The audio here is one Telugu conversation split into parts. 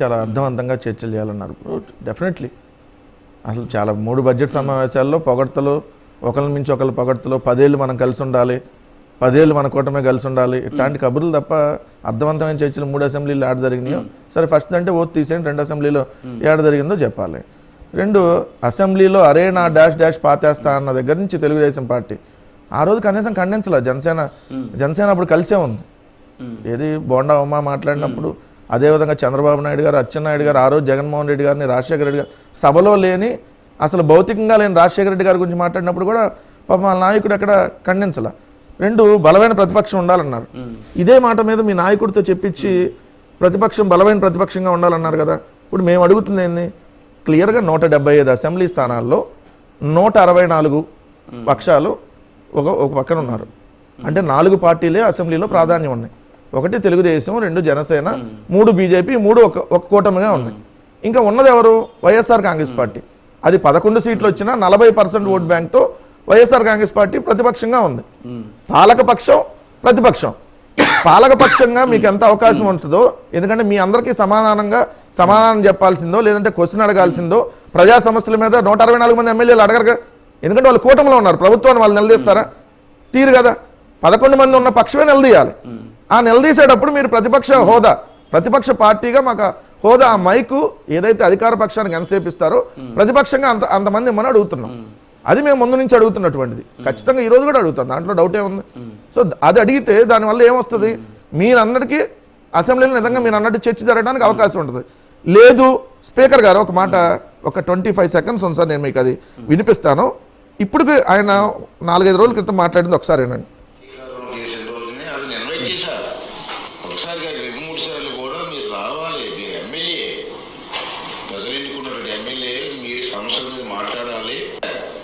చాలా అర్థవంతంగా చర్చలు చేయాలన్నారు. డెఫినెట్లీ అసలు చాలా మూడు బడ్జెట్ సమావేశాల్లో పొగడ్తలు ఒకరిని మించి ఒకరి పొగడ్తలు పదేళ్ళు మనం కలిసి ఉండాలి పదేళ్ళు మన కూటమే కలిసి ఉండాలి. ఇట్లాంటి కబుర్లు తప్ప అర్థవంతమైన చర్చలు మూడు అసెంబ్లీలు ఏడ జరిగినాయో సరే ఫస్ట్ అంటే ఓట్ తీసేయండి రెండు అసెంబ్లీలో ఏడ జరిగిందో చెప్పాలి. రెండు అసెంబ్లీలో అరే నా డాష్ డాష్ పాతేస్తా అన్న దగ్గర నుంచి తెలుగుదేశం పార్టీ. ఆ రోజు కనీసం ఖండించలే జనసేన జనసేన అప్పుడు కలిసే ఉంది. ఏది బోండా ఉమా మాట్లాడినప్పుడు అదేవిధంగా చంద్రబాబు నాయుడు గారు అచ్చెన్నాయుడు గారు ఆ రోజు జగన్మోహన్ రెడ్డి గారిని రాజశేఖర రెడ్డి గారు సభలో లేని అసలు భౌతికంగా లేని రాజశేఖర రెడ్డి గారి గురించి మాట్లాడినప్పుడు కూడా పాపం వాళ్ళ నాయకుడు అక్కడ ఖండించాల. రెండు బలమైన ప్రతిపక్షం ఉండాలన్నారు. ఇదే మాట మీద మీ నాయకుడితో చెప్పించి ప్రతిపక్షం బలమైన ప్రతిపక్షంగా ఉండాలన్నారు కదా. ఇప్పుడు మేము అడుగుతుంది ఏంది? క్లియర్గా నూట డెబ్బై ఐదు అసెంబ్లీ స్థానాల్లో నూట అరవై నాలుగు పక్షాలు ఒక ఒక పక్కన ఉన్నారు. అంటే నాలుగు పార్టీలే అసెంబ్లీలో ప్రాధాన్యం ఉన్నాయి. ఒకటి తెలుగుదేశం రెండు జనసేన మూడు బీజేపీ మూడు ఒక ఒక కూటమిగా ఉన్నాయి. ఇంకా ఉన్నది ఎవరు వైఎస్ఆర్ కాంగ్రెస్ పార్టీ. అది పదకొండు సీట్లు వచ్చినా నలభై పర్సెంట్ ఓట్ బ్యాంక్తో వైఎస్ఆర్ కాంగ్రెస్ పార్టీ ప్రతిపక్షంగా ఉంది. పాలకపక్షం ప్రతిపక్షం. పాలకపక్షంగా మీకు ఎంత అవకాశం ఉంటుందో ఎందుకంటే మీ అందరికీ సమాధానంగా సమాధానం చెప్పాల్సిందో లేదంటే క్వశ్చన్ అడగాల్సిందో ప్రజా సమస్యల మీద నూట అరవై నాలుగు మంది ఎమ్మెల్యేలు అడగరు. ఎందుకంటే వాళ్ళు కూటమిలో ఉన్నారు. ప్రభుత్వాన్ని వాళ్ళు నిలదీస్తారా? తీరు కదా. పదకొండు మంది ఉన్న పక్షమే నిలదీయాలి. ఆ నిలదీసేటప్పుడు మీరు ప్రతిపక్ష హోదా ప్రతిపక్ష పార్టీగా మాకు హోదా ఆ మైకు ఏదైతే అధికార పక్షానికి ఎంతసేపు ఇస్తారో ప్రతిపక్షంగా అంత అంతమంది ఇమ్మని అడుగుతున్నాం. అది మేము ముందు నుంచి అడుగుతున్నటువంటిది. ఖచ్చితంగా ఈ రోజు కూడా అడుగుతాం. దాంట్లో డౌటే ఉంది సో అది అడిగితే దానివల్ల ఏమొస్తుంది? మీరందరికీ అసెంబ్లీలో నిజంగా మీరు అన్నట్టు చర్చ జరగడానికి అవకాశం ఉంటుంది. లేదు స్పీకర్ గారు ఒక మాట ఒక ట్వంటీ ఫైవ్ సెకండ్స్ ఉంది సార్ నేను మీకు అది వినిపిస్తాను. ఇప్పుడు ఆయన నాలుగైదు రోజుల క్రితం మాట్లాడింది ఒకసారి వినండి అధికారం చేసిన రోజునే అది ఇన్వైట్ చేశారు ఒకసారి కాదు రెండు మూడు సార్లు కూడా మీరు రావాలి మీరు ఎమ్మెల్యే ప్రజలు ఎన్నుకున్నటువంటి ఎమ్మెల్యే మీరు సమస్యల మీద మాట్లాడాలి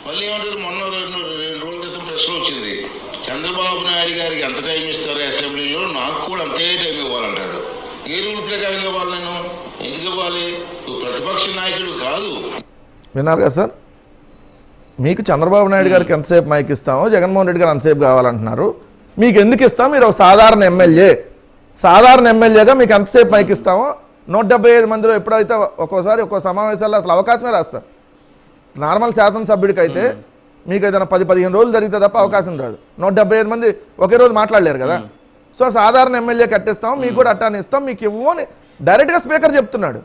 మళ్ళీ ఏమంటారు మొన్న రెండు రెండు రోజుల క్రితం ప్రశ్న వచ్చింది చంద్రబాబు నాయుడు గారికి ఎంత టైం ఇస్తారు అసెంబ్లీలో నాకు కూడా అంతే టైం ఇవ్వాలంటాడు. ఏ రూల్ ప్రకారం ఇవ్వాలి నేను ఎందుకు ఇవ్వాలి? ప్రతిపక్ష నాయకుడు కాదు. విన్నారు కదా సార్? మీకు చంద్రబాబు నాయుడు గారికి ఎంతసేపు మైక్ ఇస్తామో జగన్మోహన్ రెడ్డి గారు అంతసేపు కావాలంటున్నారు. మీకు ఎందుకు ఇస్తాం? మీరు ఒక సాధారణ ఎమ్మెల్యే. సాధారణ ఎమ్మెల్యేగా మీకు ఎంతసేపు మైక్ ఇస్తామో నూట డెబ్బై ఐదు మందిలో ఎప్పుడైతే ఒక్కోసారి ఒక్కో సమావేశాల్లో అసలు అవకాశమే రాదు సార్. నార్మల్ శాసనసభ్యుడికి అయితే మీకు ఏదైనా పది పదిహేను రోజులు జరిగితే తప్ప అవకాశం రాదు. నూట డెబ్బై ఐదు మంది ఒకే రోజు మాట్లాడలేరు కదా. సో సాధారణ ఎమ్మెల్యే కట్టిస్తాం మీకు కూడా అట్టాని ఇస్తాం మీకు ఇవ్వు అని డైరెక్ట్గా స్పీకర్ చెప్తున్నాడు.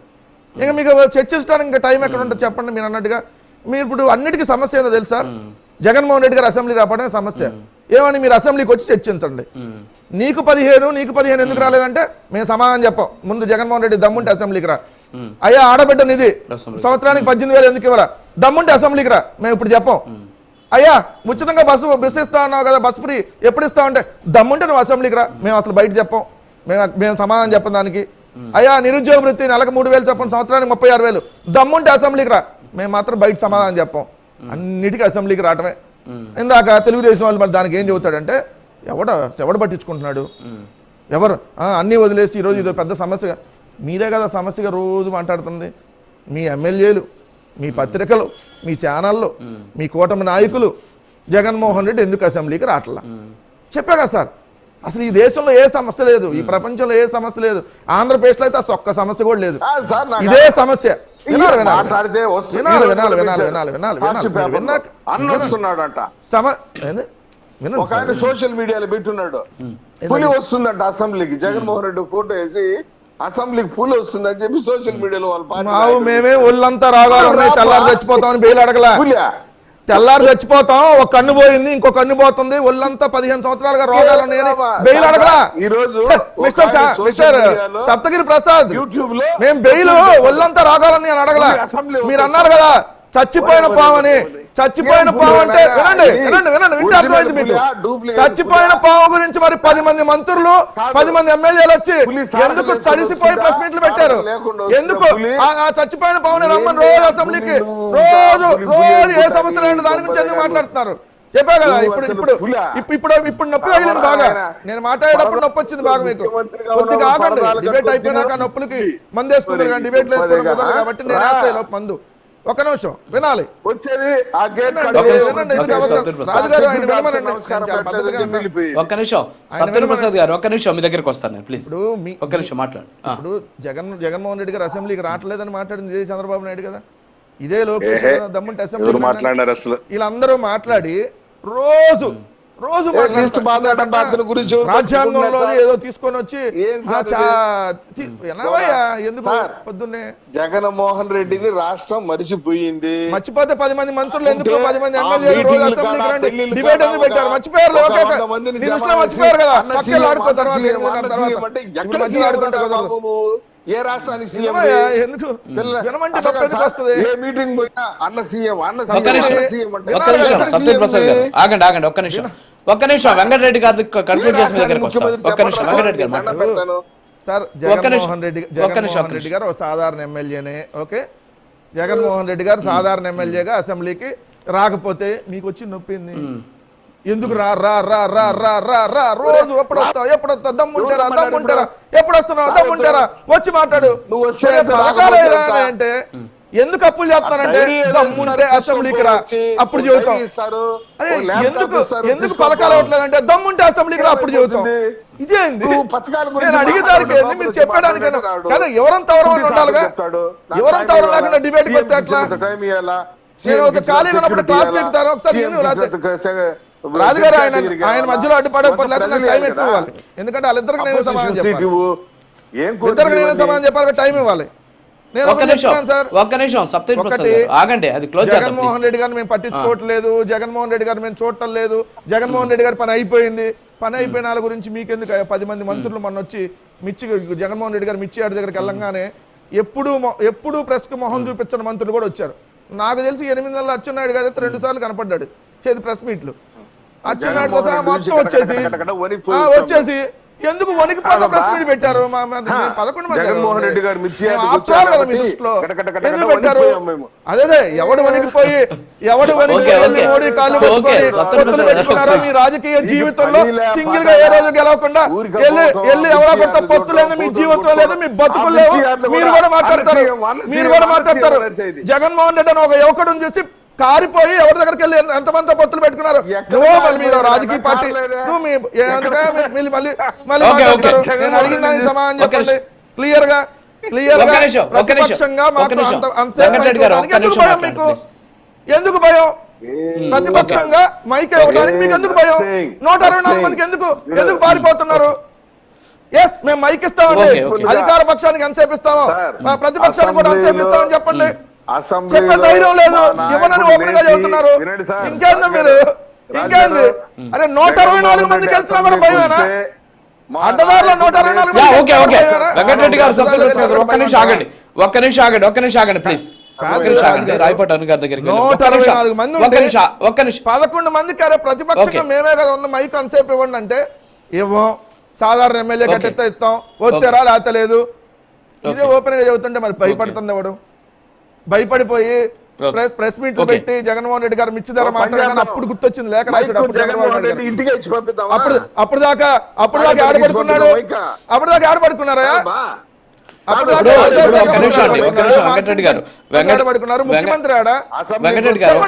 ఇంకా మీకు చర్చించడానికి ఇంకా టైం ఎక్కడ ఉంటుంది చెప్పండి మీరు అన్నట్టుగా. మీరు ఇప్పుడు అన్నిటికీ సమస్య ఏదో తెలుసా? జగన్మోహన్ రెడ్డి గారు అసెంబ్లీ రావడానికి సమస్య. ఏమని మీరు అసెంబ్లీకి వచ్చి చర్చించండి. నీకు పదిహేను నీకు పదిహేను ఎందుకు రాలేదంటే మేము సమాధానం చెప్పాం. ముందు జగన్మోహన్ రెడ్డి దమ్ముంటే అసెంబ్లీకి రా. అయ్యా ఆడబిడ్డ నిధి సంవత్సరానికి పద్దెనిమిది వేలు ఎందుకు ఇవ్వరా దమ్ముంటే అసెంబ్లీకి రా. మేము ఇప్పుడు చెప్పాం. అయ్యా ఉచితంగా బస్సు బస్సు ఇస్తా అన్నావు కదా బస్సు ఫ్రీ. ఎప్పుడు ఇస్తా అంటే దమ్ముంటే నువ్వు అసెంబ్లీకి రా. మేము అసలు బయట చెప్పాం. మేము మేము సమాధానం చెప్పం దానికి. అయ్యా నిరుద్యోగ వృత్తి నెలకు మూడు వేలు చెప్పండి సంవత్సరానికి ముప్పై ఆరు వేలు. దమ్ముంటే అసెంబ్లీకి రా. మేము మాత్రం బయట సమాధానం చెప్పాం. అన్నిటికీ అసెంబ్లీకి రావటమే. ఇందాక తెలుగుదేశం వాళ్ళు మరి దానికి ఏం చెబుతాడంటే ఎవడ ఎవడు పట్టించుకుంటున్నాడు? ఎవరు? ఆ, అన్నీ వదిలేసి ఈరోజు ఇదో పెద్ద సమస్యగా. మీరే కదా సమస్యగా రోజు మాట్లాడుతుంది. మీ ఎమ్మెల్యేలు. మీ పత్రికలు మీ ఛానళ్ళు మీ కూటమి నాయకులు జగన్మోహన్ రెడ్డి ఎందుకు అసెంబ్లీకి రావట్లా చెప్పా కదా సార్. అసలు ఈ దేశంలో ఏ సమస్య లేదు ఈ ప్రపంచంలో ఏ సమస్య లేదు ఆంధ్రప్రదేశ్లో అయితే అసలు ఒక్క సమస్య కూడా లేదు. ఇదే సమస్య. వినాలి వినాలి. వినాలి. వినాలి వినాలి వినాలి వినాలి విన్నాక సమ ఒక ఆయన. సోషల్ మీడియాలో పెట్టున్నాడు. పులి వస్తుందంట అసెంబ్లీకి. జగన్మోహన్ రెడ్డి ఫోటో వేసి అసెంబ్లీకి పులి వస్తుందని చెప్పి సోషల్ మీడియాలో వాళ్ళ. మేమే ఒళ్ళంతా రాగాలు తెల్లారి చచ్చిపోతామని బెయిల్ అడగలా? తెల్లారి చచ్చిపోతాం ఒక కన్ను పోయింది ఇంకో కన్ను పోతుంది ఒళ్ళంతా పదిహేను సంవత్సరాలుగా రోగాలు ఉన్నాయని బెయిల్ అడగలా ఈ రోజు మిస్టర్ మిస్టర్ సప్తగిరి ప్రసాద్ యూట్యూబ్లో మేము బెయిల్ ఒళ్ళంతా రాగాలని అని అడగలా మీరు అన్నారు కదా చచ్చిపోయిన పావని. చచ్చిపోయిన పావు అంటే? వినండి వినండి వినండి వింటే అర్థమైంది మీకు చచ్చిపోయిన? పావు గురించి మరి పది మంది మంత్రులు. పది మంది ఎమ్మెల్యేలు వచ్చి ఎందుకు తడిసిపోయి? ప్రెస్ మీట్లు పెట్టారు ఎందుకు చచ్చిపోయిన పావుని రమ్మని రోజు అసెంబ్లీకి రోజు రోజు ఏ సమస్య లేని దాని గురించి ఎందుకు మాట్లాడుతున్నారు చెప్పా కదా ఇప్పుడు ఇప్పుడు? ఇప్పుడు ఇప్పుడు నొప్పి తగిలింది బాగా నేను మాట్లాడేటప్పుడు నొప్పి వచ్చింది బాగా మీకు కొద్దిగా ఆగండి డిబేట్ అయిపోయినాక నొప్పులకి మందు వేసుకుంటారు కానీ డిబేట్లు కాబట్టి నేను. వేస్తాయి లోపు మందు ఒక నిమిషం వినాలి. వచ్చేది ఆ గేట్. రాజుగారు ఆయన వినమనండి. ఒక్క నిమిషం. ఆయన సత్యప్రసాద్ వినమని- గారు ఒక్క నిమిషం మీ దగ్గరికి వస్తాను నేను ప్లీజ్. ఇప్పుడు మీ ఒక్క నిమిషం మాట్లాడు. ఇప్పుడు జగన్ జగన్మోహన్ రెడ్డి గారు అసెంబ్లీకి రావట్లేదని మాట్లాడింది ఇదే చంద్రబాబు నాయుడు కదా? ఇదే లోకేష్ దమ్ముంటే అసెంబ్లీ మాట్లాడినారు అసలు? వీళ్ళందరూ మాట్లాడి రోజు రోజు గురించి రాజ్యాంగంలో ఏదో తీసుకొని వచ్చి ఎందుకు. పొద్దున్నే? జగన్మోహన్ రెడ్డిని రాష్ట్రం మరిచిపోయింది. మర్చిపోతే పది మంది మంత్రులు ఎందుకు? పది మంది ఎమ్మెల్యేలు రోజు మీటింగ్లు అసెంబ్లీకి కాడ, రండి. పెళ్ళిళ్ళు డిబేట్ కాడ ఎందుకు పెట్టారు? మర్చిపోయారు ఓకే దృష్టిలో మర్చిపోయారు కదా? ఆడుకో తర్వాత నువ్వు? ఏ రాష్ట్రానికి సీఎం ఎందుకు? వస్తుంది. ఏ మీటింగ్ పోయినా అన్న సీఎం అన్న సీఎం ఆగండి ఆగండి ఒక్క నిమిషం. ఒక్క నిమిషం వెంకటరెడ్డి గారి కన్క్లూడ్ చేసిన దగ్గరికి ఒక్క నిమిషం వెంకటరెడ్డి గారు. సార్ జగన్మోహన్ రెడ్డి జగన్మోహన్ రెడ్డి గారు ఒక సాధారణ ఎమ్మెల్యేనే ఓకే? జగన్మోహన్ రెడ్డి గారు సాధారణ ఎమ్మెల్యేగా అసెంబ్లీకి రాకపోతే మీకు వచ్చి నొప్పింది ఎందుకు రా రా రా రా రా రా రా రోజు ఎప్పుడు వస్తావు ఎప్పుడు వస్తావు దమ్ముంటారా? దమ్ముంటారా ఎప్పుడు వస్తున్నావు దమ్ముంటారా? వచ్చి మాట్లాడు? అంటే ఎందుకు అప్పులు ఏదో దమ్ముంటే అసెంబ్లీకి రా అప్పుడు చెబుతాం ఓ ల్యాప్టాప్ ఎందుకు ఎందుకు పథకాలు. అవ్వట్లేదంటే దమ్ముంటే అసెంబ్లీకి రా అప్పుడు చెబుతాం? ఇదేంది పథకాల గురించి నేను అడిగేదానికి ఏంది మీరు చెప్పడానికి. కదా ఎవరంతా ఎవరైనా ఉండాలిగా ఎవరంతా ఎవరు లేకుండా? డిబేట్కి వస్తే ఇవ్వాలా? నేను ఒక ఖాళీగా ఉన్నప్పుడు క్లాస్? పీకుతారు, ఒకసారి రాజుగారు ఆయన ఆయన? మధ్యలో అడ్డుపడకపోతే నాకు టైం. ఎక్కువ ఇవ్వాలి ఎందుకంటే వాళ్ళిద్దరికి నేను సమాధానం చెప్పాలి ఇద్దరికి నేను? సమాధానం చెప్పాలి టైం ఇవ్వాలి ఒక్క నిమిషం గారు. ఆగండి అది క్లోజ్ జగన్మోహన్ రెడ్డి గారిని మేము పట్టించుకోవట్లేదు జగన్మోహన్ రెడ్డి గారిని మేము చూడటం లేదు. జగన్మోహన్ రెడ్డి గారి పని అయిపోయింది. పని అయిపోయిన వాళ్ళ గురించి మీకెందుకు? పది మంది మంత్రులు మొన్న వచ్చి మిర్చి జగన్మోహన్ రెడ్డి గారు మిర్చి ఆడి దగ్గరికి వెళ్ళంగానే ఎప్పుడు ఎప్పుడు ప్రెస్కి మొహం చూపించిన మంత్రులు కూడా వచ్చారు. నాకు తెలిసి ఎనిమిది నెలలు అచ్చెన్నాయుడు గారు అయితే రెండు సార్లు కనపడ్డాడు. ఏది ప్రెస్ మీట్లు? అచ్చెన్నాయుడుతో సహా మొత్తం వచ్చేసి వచ్చేసి ఎందుకు వణికిపోతే ప్రెస్ మీట్ పెట్టారు? పదకొండు మంది జగన్మోహన్ రెడ్డి గారు ఆఫ్టర్ కదా మీ దృష్టిలో. ఎందుకు పెట్టారు. అదే ఎవడు వణికిపోయి ఎవడు వణికిపోయి ఓకే. మోడీ కాళ్ళు ఓకే, పట్టుకొని పొత్తులు పెట్టుకున్నారో? మీ రాజకీయ జీవితంలో సింగిల్గా ఏ. రోజు గెలవకుండా వెళ్ళి వెళ్ళి కొత్త యార్డులు పొత్తు లేదు మీ జీవితం లేదు మీ బతుకులు లేవు. మీరు కూడా మాట్లాడతారు. మీరు కూడా మాట్లాడతారు. జగన్మోహన్ రెడ్డి అని ఒక యువకుడు చూసి కారిపోయి ఎవరి దగ్గరికి వెళ్ళి ఎంత- ఎంతమంది పొత్తులు పెట్టుకున్నారు? నువ్వు మళ్ళీ మీరు? రాజకీయ పార్టీ? నువ్వు మీ మళ్ళీ మళ్ళీ నేను అడిగిన దానికి సమాధానం చెప్పండి. క్లియర్గా క్లియర్గా ప్రతిపక్షంగా మాకు ఎందుకు భయం మీకు? ఎందుకు భయం? ప్రతిపక్షంగా మైక్ ఇవ్వడానికి మీకు ఎందుకు భయం? నూట అరవై నాలుగు మందికి ఎందుకు ఎందుకు పారిపోతున్నారు? ఎస్ మేము మైక్ ఇస్తామండి. అధికార పక్షానికి ఎంతసేపు ఇస్తామో? ప్రతిపక్షానికి కూడా ఎంతసేపు ఇస్తామని చెప్పండి. చెప్పే ధైర్యం లేదు. ఇవ్వనని ఓపెన్గా చెబుతున్నారు. ఇంకేంది మీరు? ఇంకేంది? అరే నూట అరవై నాలుగు మంది గెలిచినా కూడా భయమేనా? అడ్డదారిలో నూట అరవై నాలుగు ఓకే ఓకే? వెంకటరెడ్డి గారు ఒక్క నిమిషం ఆగండి. ఒక్క నిమిషం ఆగండి ఒక్క నిమిషం ఆగండి ప్లీజ్ పదకొండు మందికి అరే ప్రతిపక్షంగా. మేమే కదా ఉన్న మైక్ అంతసేపు ఇవ్వండి అంటే ఇవ్వం. సాధారణ ఎమ్మెల్యే ఓకే. కట్టిస్తే ఇస్తాం. వస్తారా లేకపోతే లేదు ఇదే ఓపెన్గా చెబుతుంటే మరి భయపడుతుంది ఎవడు? భయపడిపోయి. ప్రెస్ ప్రెస్ మీట్లు. పెట్టి జగన్మోహన్ రెడ్డి గారు మిర్చి ధర మాట్లాడగానే. అప్పుడు గుర్తొచ్చింది లేఖ రాశాడు అప్పుడు జగన్మోహన్ రెడ్డి గారు. ఇంటికి ఇచ్చి అప్పుడు అప్పుడు దాకా అప్పుడు దాకా. అప్పుడు దాకా ఆడ పడుకున్నారా బా. అప్పుడు కాదు, దాకా ఇప్పుడు- ఇప్పుడు ఒక్క ఆడ నిమిషం అండి, ఒక్క పడుకున్నారు. నిమిషం, వెంకటరెడ్డి గారు. ఆడ పడుకున్నారు వెంకట- ముఖ్యమంత్రి ఆడ వెంకటరెడ్డి గారు